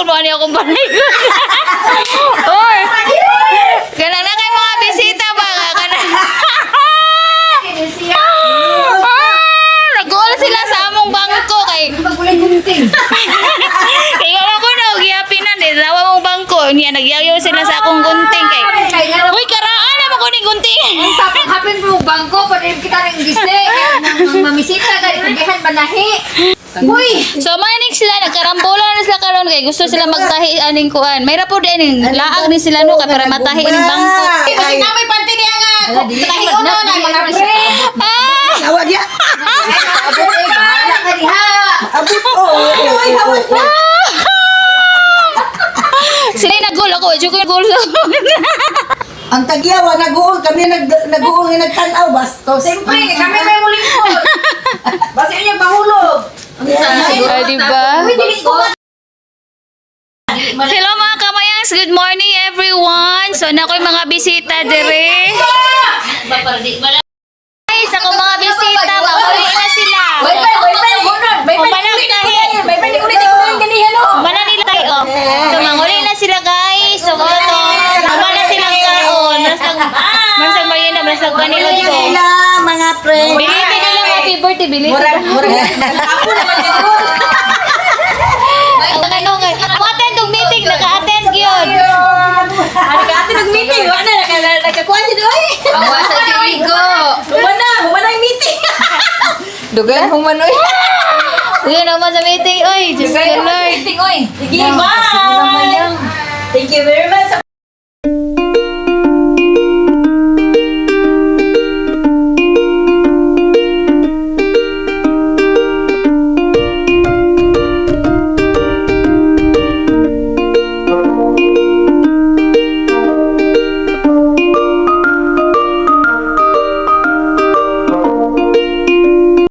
kung ano akong balay ko. Oy. Kanang na kay mga bisita ba nga kanang. Ah, Nag-goal sila sa among bangko kay Pagkulay gunting. kay wala ko na giyapin na din lawa mong bangko niya nagyayo sila sa akong gunting kay. Nga Uy, karaan na ko ni gunting. tapang hapin mo bangko pa rin kita ng giste. Nang mamisita ikagihan manahi. Uy, So manik sila nagkarambola na sila karon kay gusto sila magtahi aning kuan. May rapo din laag ni sila no kay para matahi aning bangko. kasi na may panty niya nga. Tahiyo na na mga pre. Ah! Tawag ya. Abot eh, bahala ka diha. Abot ko. Ay, abot ko. Sila nagul ako, joke ko nagul. Ang tagyawa, nag-uol. Kami nag nag-uol nga nagtanaw, bastos. Siyempre, kami may muling po. Basta niya bahulog. Ay, di ba? Uy, ko Hello mga kamayangs, good morning everyone. So na ko'y mga bisita dire. Guys, ako mga bisita, mauli na sila. Wait, wait, wait, wait, hunod. May O, pwede malang ulit tahi. ulit. May pwede ulit ulit ganihan o. Mana nila tayo. So manguli na sila guys. So ko to. Mana silang kaon. Masag Masag Mariana, masag Manila to. mga friend. Biliti na lang happy birthday, biliti. Murag, murag. Ako naman dito. Dugan, humanoy. Uy, naman sa meeting. Oy, ko Lord. Meeting, oy. Sige, bye.